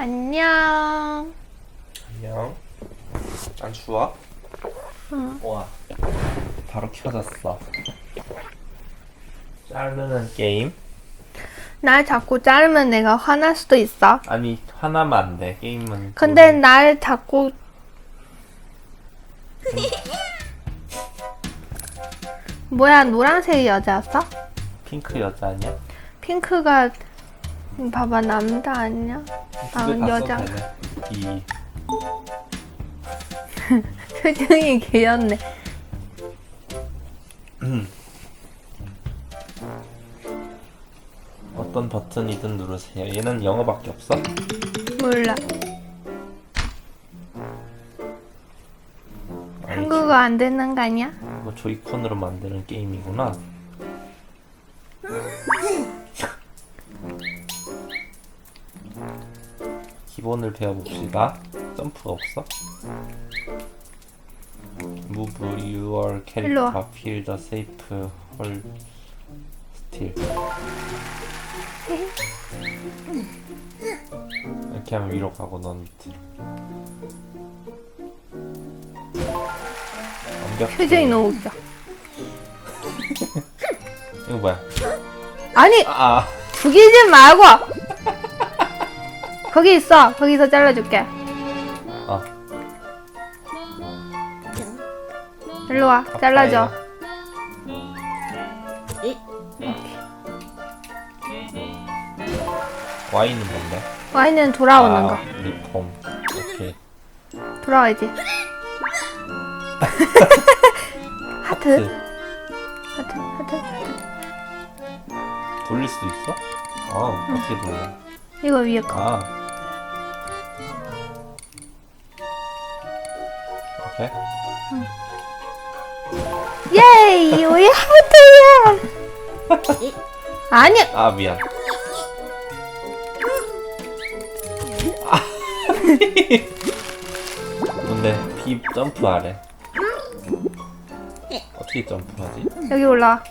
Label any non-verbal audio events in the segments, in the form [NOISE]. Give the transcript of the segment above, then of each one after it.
안녕. 안녕. 안 추워? 응. 와. 바로 켜졌어. 자르는 게임? 날 자꾸 자르면 내가 화날 수도 있어. 아니 하나만 안 돼. 게임은. 근데 둘이. 날 자꾸 뭐야 노란색 여자였어? 핑크 여자 아니야? 핑크가 음, 봐봐 남자 아니야? 아 두개다 여자. 이 [LAUGHS] 표정이 귀엽네. 어떤 버튼이든 누르세요. 얘는 영어밖에 없어? 몰라. 한국어 안 되는 거 아니야? 이거 조이콘으로 만드는 게임이구나. [LAUGHS] 기본을 배워봅시다. 점프가 없어? Move your character, feel the safe, hold still. 이렇게 하면 위로 가고 넌 밑으로. 완벽해. 표정이 너무 웃겨. 이거 뭐야? 아니 아, 죽이지 말고. 거기 있어. 거기서 잘라줄게. 아. 일로 와. 잘라줘. 와인은 뭔데? 와인은 돌아오는 아, 거. 리폼. 오케이. 돌아와야지. [LAUGHS] 하트. 하트. 하트. 하트. 돌릴 수도 있어? 아, 어떻게 돌려? 이거 위에 거. 아. 오케이. 예이! 왜 하트야? [LAUGHS] 아니. 아, 미안. 아. 뭔데? 비 점프하래. 어떻게 점프하지? 여기 올라와.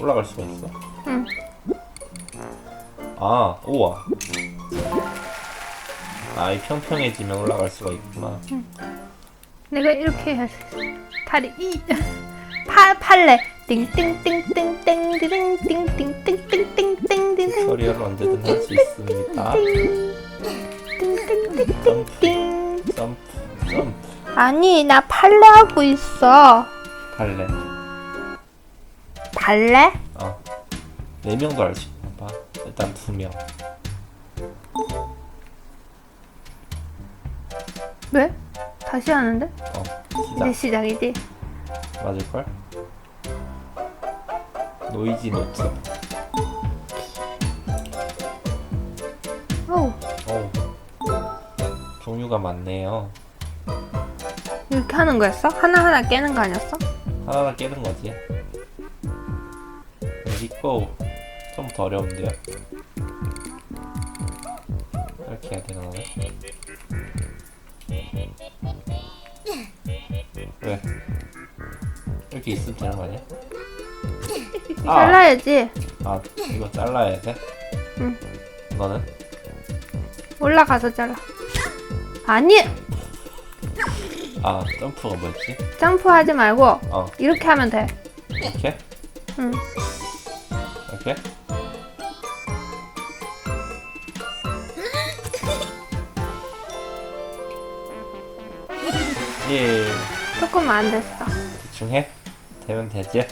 올라갈 수가 있어? 응. 아, 우와. 아, 이 평평해지면 올라갈 수가 있구나. 내가 이렇게 있어. 다리 이. 파 팔레. 띵띵띵띵띵띵띵띵띵띵띵띵띵띵띵띵. 커리어를 언제든 할 수 있습니다. 띵띵띵띵띵. 점프, 점프. 아니 나 팔레 하고 있어. 발레. 발레? 어. 네 명도 할수 있나 봐. 일단 두 명. 왜? 다시 하는데? 어, 이제 시작. 시작이지. 맞을걸? 노이지 노트. 오 오. 종류가 많네요. 이렇게 하는 거였어? 하나 하나 깨는 거 아니었어? 하나하나 깨는 거지. 그리고 좀더 어려운데요. 이렇게 해야 되나 보네. 왜? 이렇게 있으면 되는 거 아니야? 아, 잘라야지. 아 이거 잘라야 돼? 응. 너는? 올라가서 잘라. 아니 아 점프가 뭐였지? 점프하지 말고 어 이렇게 하면 돼. 이렇게? 응. 이렇게? 예. 조금만 안 됐어. 대충 해. 되면 되지?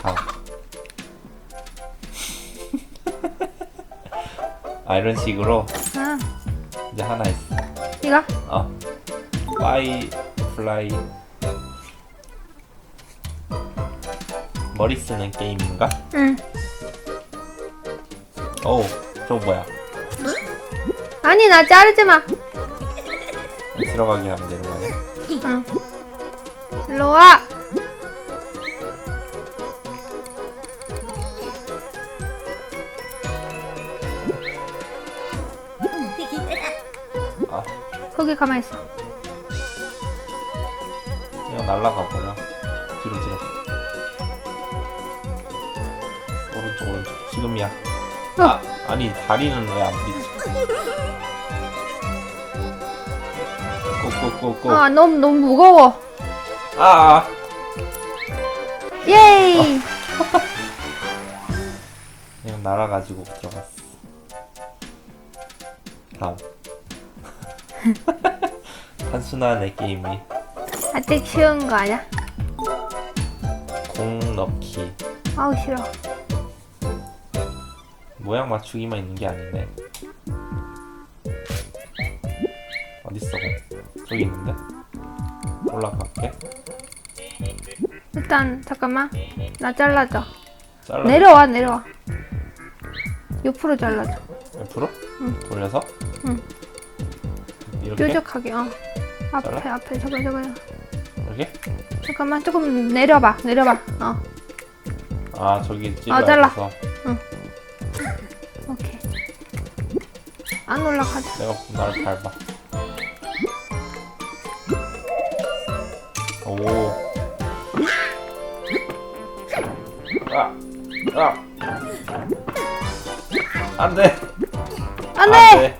다음. [LAUGHS] 아 이런 식으로? 아 이제 하나 있어. 이거? 어. 파이 플라이 머리 쓰는 게임인가? 응. 어우 저거 뭐야? 아니 나 자르지 마. 들어가게 하면 되는 거 아니야? 응. 일로 와. 아 거기 가만 있어. 그냥 날라가 버려 뒤로 뒤로 오른쪽 오른쪽 지금이야 어. 아 아니 다리는 왜 안? 꼬 꼬꼬꼬. 아 너무 너무 무거워. 아. 예이. [LAUGHS] 그냥 날아가지고 들어갔어. 다음. [LAUGHS] 단순하네 게임이. 아직 쉬운 거 아니야? 공 넣기. 아우 싫어. 모양 맞추기만 있는 게 아닌데. 어딨어 공? 저기 있는데? 올라갈게. 일단 잠깐만. 나 잘라줘. 잘라. 내려와 내려와. 옆으로 잘라줘. 옆으로? 응. 돌려서? 응. 이렇게? 뾰족하게. 어. 앞에 잘라? 앞에 저거 저거. 이렇게? 잠깐만 조금 내려봐 내려봐. 어. 아 저기 찔러 아, 잘라. 서 오케이. 안 올라가자. 내가 나를 밟아. 아, 아. 안 돼. 안안 돼.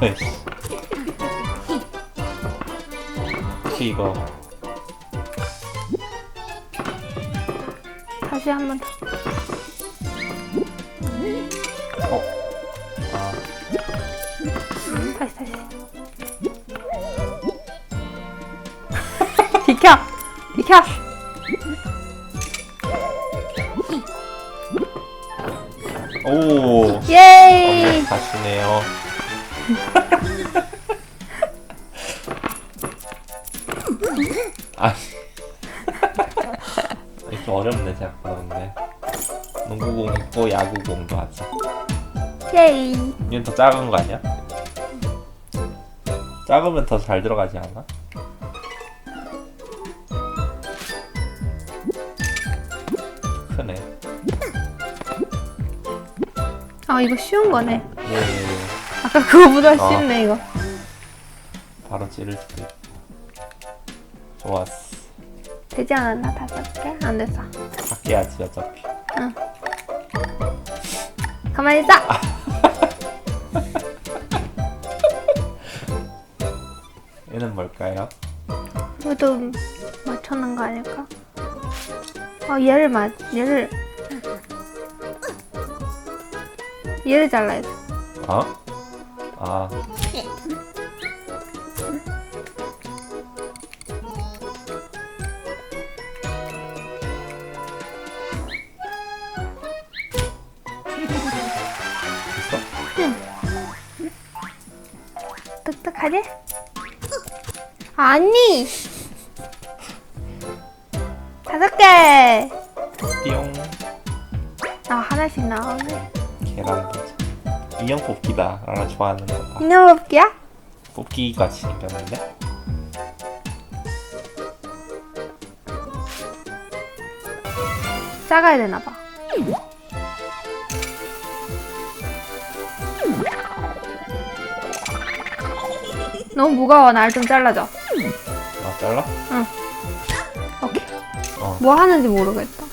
돼. 에이씨. 혹시 이거 다시 한 번 더. 비켜. 오. 예이. 가시네요. 아니. 이렇게 어렵네, 생각보다 근데. 농구공 있고 야구공도 하자. 예이. 얘는 더 작은 거 아니야? 작으면 더 잘 들어가지 않아? 아 이거 쉬운 거네. 예. 아까 그거보다 어. 쉽네 이거. 바로 찌를 수도 있고. 좋았어. 되지 않았나 다섯 개? 안 됐어. 바뀌어야지, 어차피. 가만히 있어. [LAUGHS] 얘는 뭘까요? 이것도 맞춰놓은 거 아닐까? 어 얘를 맞 얘를 얘를 잘라야 돼. 어? 아. 됐어? 똑똑하지? 아니 다섯 개. 띠용. 아 하나씩 나오네. 도자. 인형 뽑기다. 라라 좋아하는 거다. 인형 뽑기야? 뽑기 같이 생겼는데? 작아야 되나 봐. 너무 무거워. 날 좀 잘라줘. 아, 잘라? 오케이. 어. 뭐 하는지 모르겠다.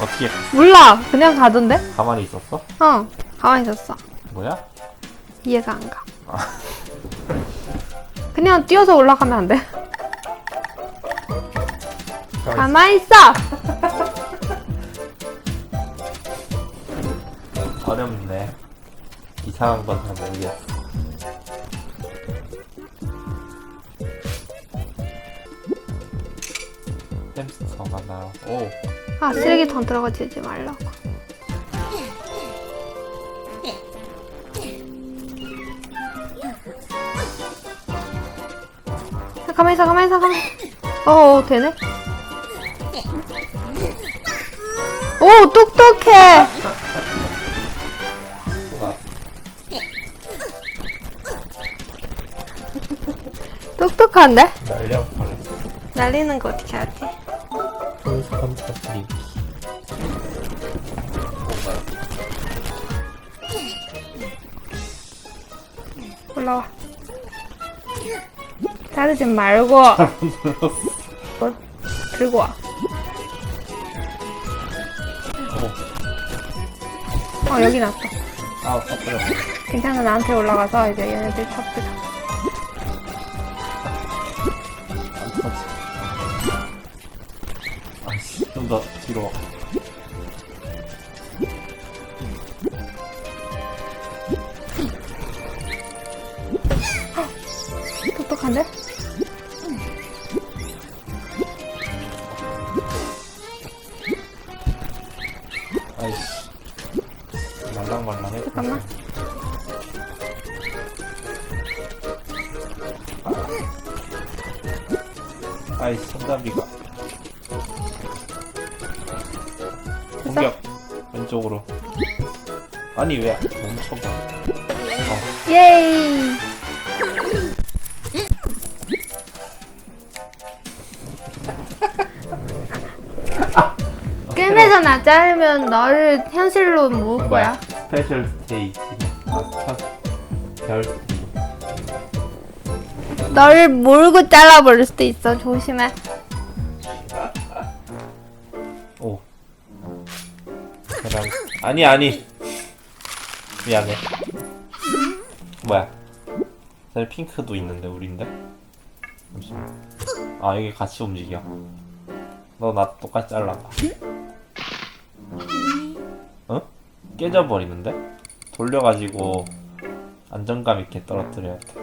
어떻게 몰라. 그냥 가던데? 가만히 있었어? 어. 가만히 있었어. 뭐야? 이해가 안 가. 그냥 뛰어서 올라가면 안 돼? 가만히 있어. [LAUGHS] 어렵네. 이상한 건 잘 모르겠어. 햄스터가 나. 오, 아 쓰레기통 들어가지 말라고. 아, 가만히 있어, 가만히 있어, 가만히. 어, 어 되네. 오, 똑똑해. 똑똑한데? 날리는 거 어떻게 하지? 네, 소감 부탁드리기. 올라와. 자르지 말고. 뭘 들고 와. 어, 여기 났어. 아, 괜찮아, 나한테 올라가서 이제 얘네들 잡고 말랑말랑해. 잠깐만. 아이씨, 손잡이가. 공격. 왼쪽으로. 아니, 왜 멈춰봐. 어, 예이. 게임에서나 자르면 너를 현실로 모을 거야. 스페셜 스테이지. 아, 스타. 별. 너를 몰고 잘라버릴 수도 있어. 조심해. 오. 계란. 아니, 아니. 미안해. 뭐야? 저기 핑크도 있는데, 우린데? 잠시만. 아, 여기 같이 움직여. 너 나 똑같이 잘라봐. 깨져버리는데? 돌려가지고 안정감 있게 떨어뜨려야 돼.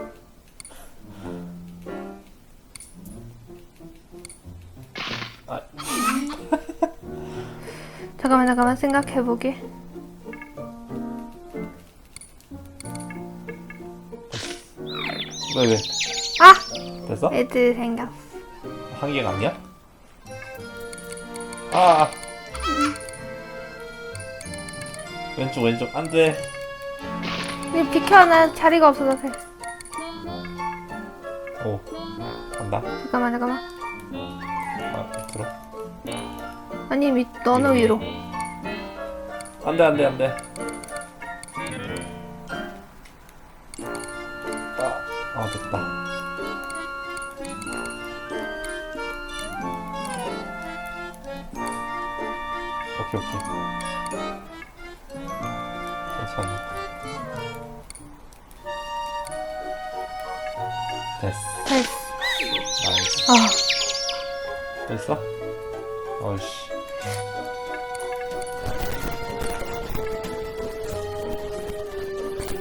아, [LAUGHS] 잠깐만 잠깐만 생각해보게. 왜, 왜? 아! 됐어? 애들 생겼어. 한 개가 아니야? 아! 왼쪽 왼쪽. 안돼. 이 비켜 나 자리가 없어서 그래. 오 간다. 잠깐만 잠깐만. 아 들어 아니 밑 너는 위로. 안돼 안돼 안돼. 아, 아 됐다. 오케이 오케이 괜찮아 됐어 됐어. 나이스 아 됐어? 어이씨.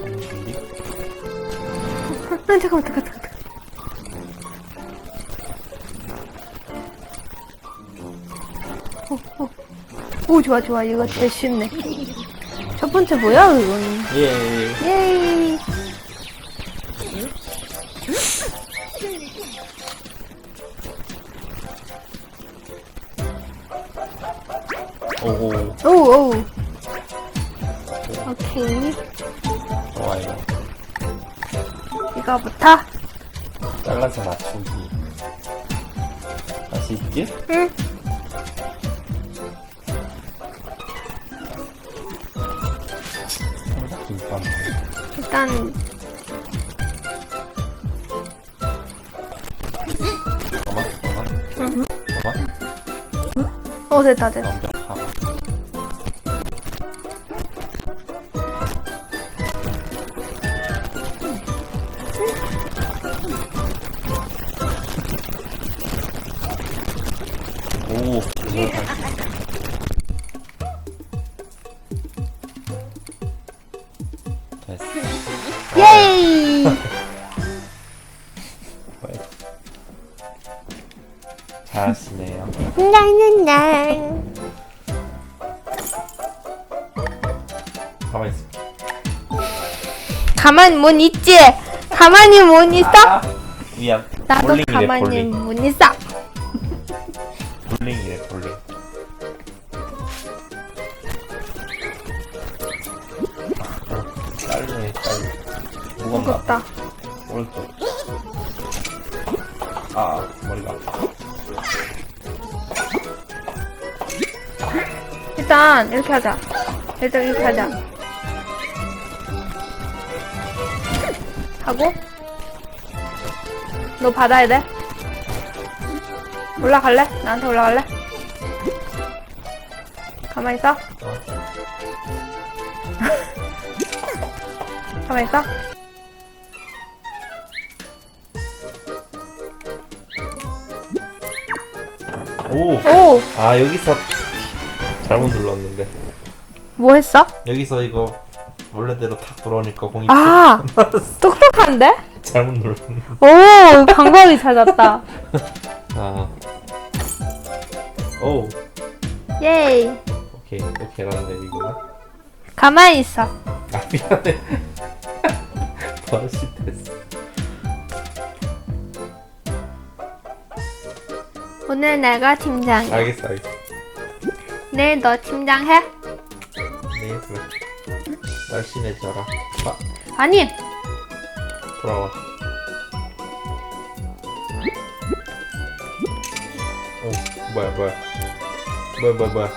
하는 준비? 아, 잠깐만 잠깐만 잠깐만. 오, 오. 오 좋아 좋아 이거 제일 쉽네. 첫 번째 뭐야 이건? 예, 예, 예. 예이. 오호, 오 오. 오케이 좋아요. 이거부터. 잘라서 맞추기. 다시 있지? 응. 일단 잠깐만, 잠깐만. 잠깐만. 어 됐다 됐다. 가만히 못 있지? 가만히 못 있어? 아, 미안. 나도 볼링이래, 가만히 볼링. 못 있어. 볼링이래, 볼링. 짧네, 짧네. 무겁나? 무겁다. 오른쪽. 아, 머리가. 아파. 일단 이렇게 하자. 일단 이렇게 하자. 하고 너 받아야 돼. 올라갈래? 나한테 올라갈래? 가만히 있어. 어. [LAUGHS] 가만히 있어. 오! 오! 아 여기서 잘못 눌렀는데 뭐 했어? 여기서 이거 원래대로 탁 돌아오니까 공이 아! [LAUGHS] 똑똑한데? 잘못 눌렀는데 오! 방법이 찾았다. 아. 오 예이. 오케이 또 계란 내리구나 가만히 있어. 아 미안해 [LAUGHS] 버릇이 됐어 오늘 내가 팀장이야. 알겠어 알겠어 내일 너 팀장해? 네 그래 날씬해져라 아 아니! 돌아와 오 뭐야 뭐야 뭐야 뭐야 뭐야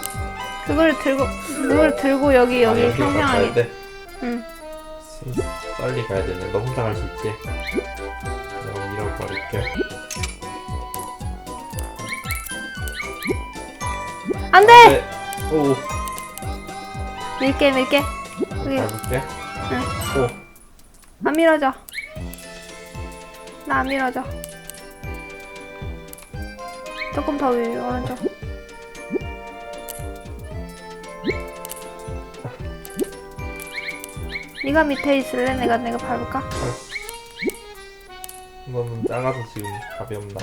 그걸 들고, 그걸 들고 여기, 여기 아, 여기로 가야 평평하게. 돼? 응. 스- 빨리 가야 되네 너 혼자 갈 수 있지? 내가 밀어버릴게 안 돼! 네. 오 밀게, 밀게. 밟을게 응. 오 안 밀어져. 나 안 밀어져. 조금 더 위, 오른쪽. 네가 밑에 있을래? 내가 내가 밟을까? 너는 작아서 지금 없나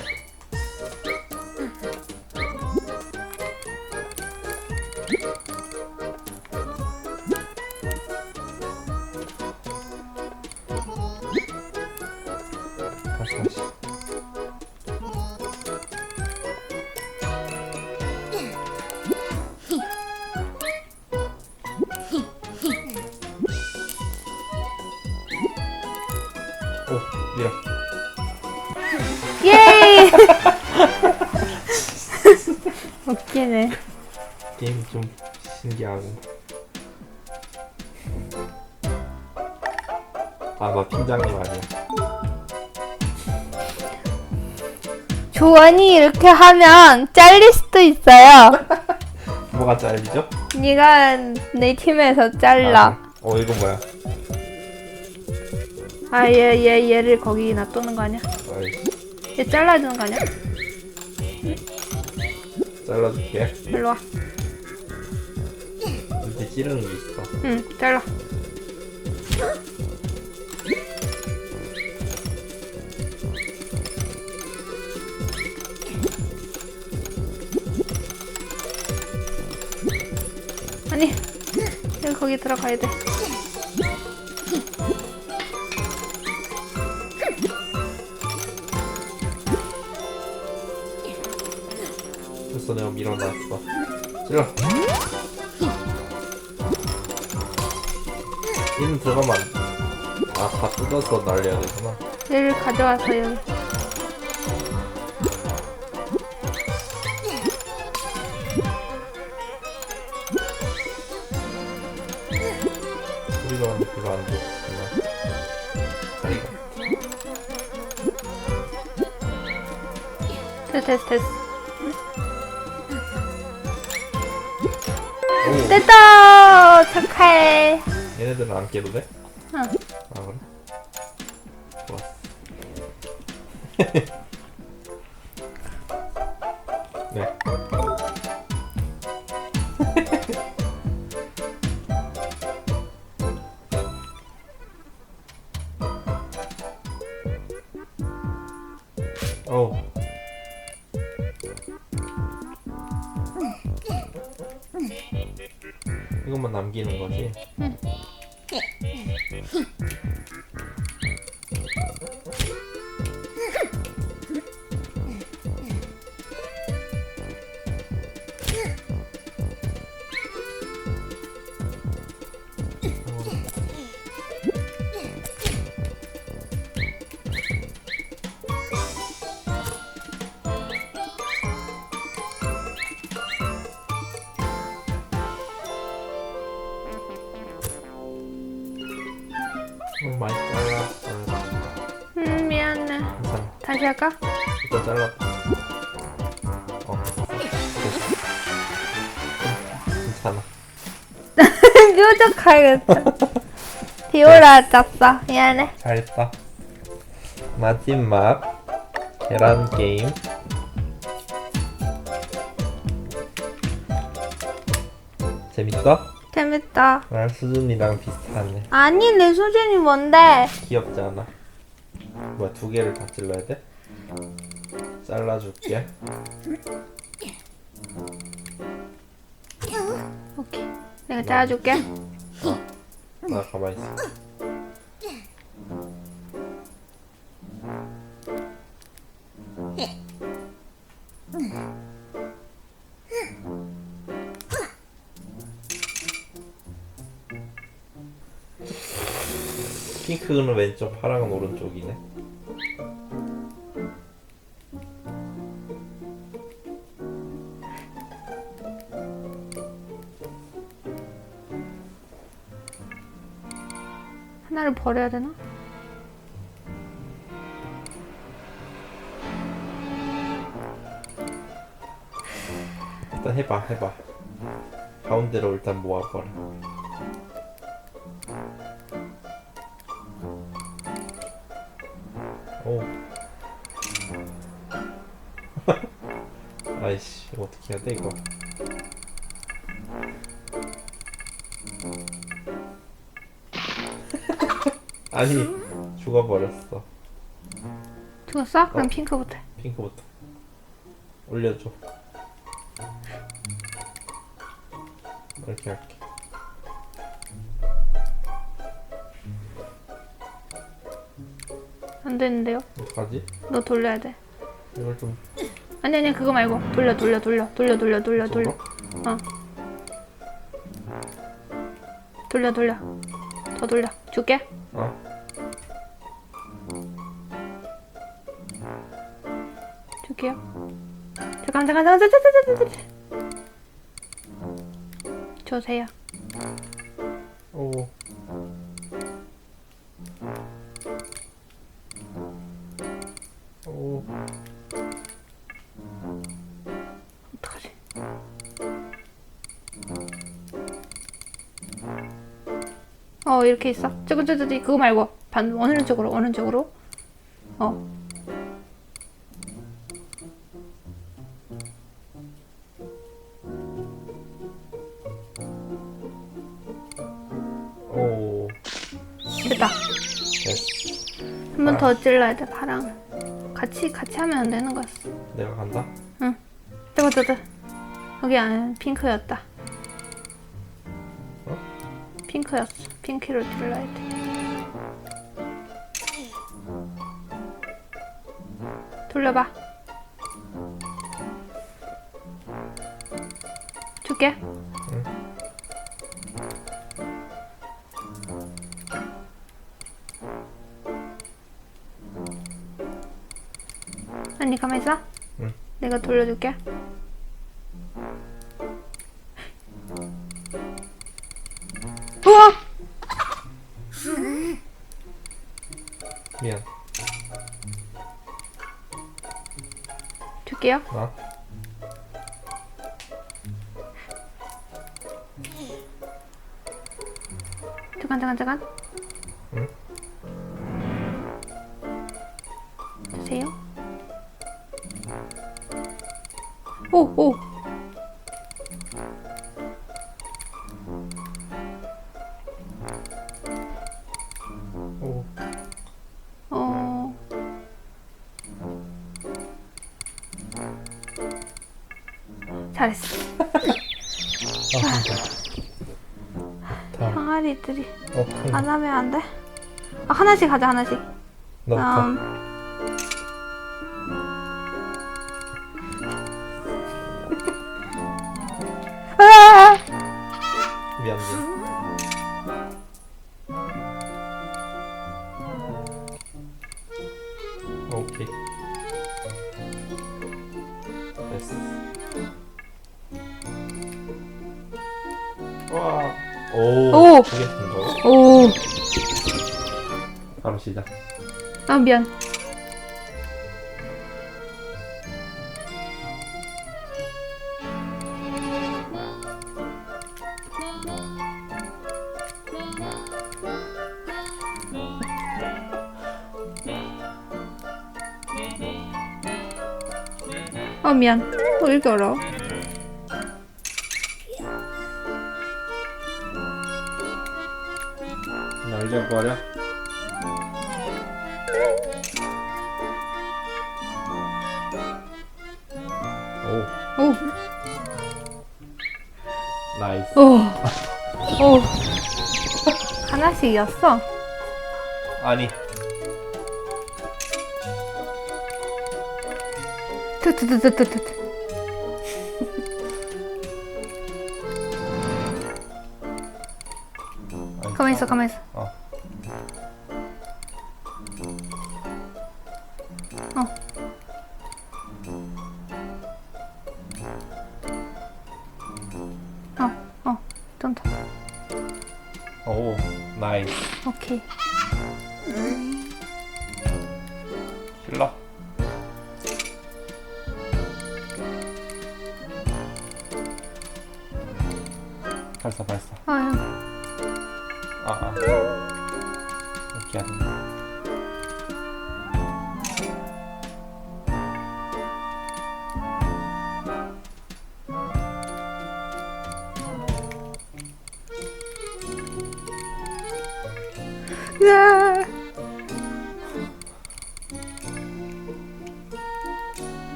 웃기네. 게임 좀 신기하고 아나 팀장님 아니야 조언이 이렇게 하면 잘릴 수도 있어요. [LAUGHS] 뭐가 잘리죠? 네가 내 팀에서 잘라. 아, 어 이거 뭐야 아, 얘, 얘, 얘를 거기 놔두는 거 아니야? 아이, 얘 잘라주는 거 아니야? 잘라줄게 일로 와. 밑에 찌르는 게 있어 응, 잘라. 아니, 여기 거기 들어가야 돼. 내가 밀어놨어 찔러 얘는 들어가면 안... 아다 뜯어서 날려야 되구나. 얘를 여기. 소리가 나는데 별로 안 좋구나. 됐어, 됐어, 됐어. 됐다! 축하해. 얘네들은 안 깨도 돼? 응. 다시 할까? 일단 잘랐다. 어. 괜찮아. [LAUGHS] 뾰족하겠다. 비올라 [LAUGHS] 짰어. 미안해. 잘했다. 마지막 계란 게임. 재밌어? 재밌다. 난 수준이랑 비슷하네. 아니 내 수준이 뭔데? 귀엽지 않아? 뭐야 두 개를 다 찔러야 돼? 잘라줄게. 오케이. 내가 잘라줄게. 나 가만히 있어. 핑크는 왼쪽, 파랑은 오른쪽이네. 버려야 되나? 일단 해봐, 해봐. 가운데로 일단 모아버려. 오. [LAUGHS] 아이씨, 어떻게 해야 돼, 이거? 아니, 죽어버렸어. 죽었어? 그럼 어. 핑크부터. 해. 핑크부터. 올려줘. 이렇게 할게. 안 되는데요? 어떡하지? 너 돌려야 돼. 이걸 좀 아니 아니 그거 말고 돌려 돌려 돌려 돌려 돌려 돌려 돌려 저거? 돌려 돌려 더 돌려 줄게. 잠깐 잠깐 잠깐 잠깐 잠깐 잠깐. 주세요. 오. 오. 어떡하지? 어 이렇게 있어. 저거 저거 그거 말고 반 어느 쪽으로 어느 쪽으로? 어 찔러야 돼 파랑. 같이 같이 하면 안 되는 거였어. 내가 간다. 저거 저거 여기 안에 핑크였다. 어? 핑크였어. 핑크로 찔러야 돼. 돌려봐. 줄게. 아니 가만 있어. 응. 내가 돌려줄게. 잘했어. 아 진짜. 다. 항아리들이 어. 응. 안 하면 안 돼? 아, 하나씩 가자 하나씩. 너부터. 음. 미안 미안 아 미안. 또 이렇게 어려워. 날 잡고 하랴 오. 오. 하나씩 이었어. 아니. 아니. 가만 있어, 가만 있어. 어. 어.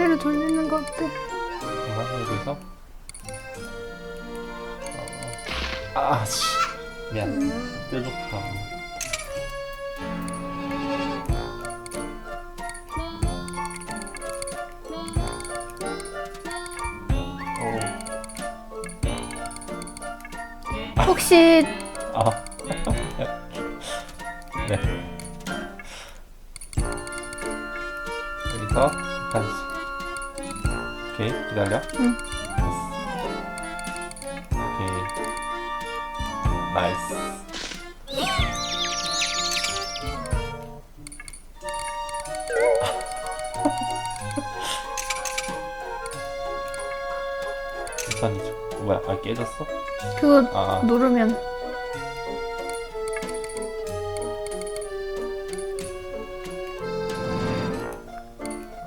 반대로 돌리는 거 어때? 이거 여기서. 어. 아, 씨. 미안. 뾰족함. 오. 혹시 응. 오케이. 나이스. 우산이죠. 뭐야? 아 깨졌어? 그거 아. 누르면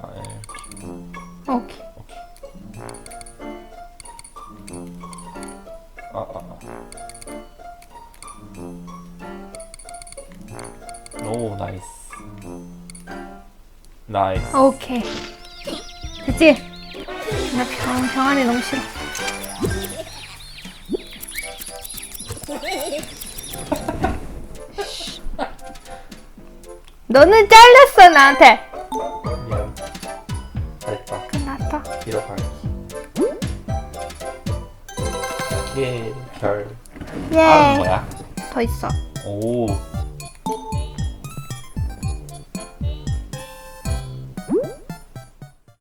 아 예. 오케이. 오케이. 됐지? 나 병, 병아리 너무 싫어. [LAUGHS] 너는 잘렸어, 나한테. 미안. 잘했다. 끝났다. 가기. 예, 별. 아, 예. 뭐야? 더 있어. 오,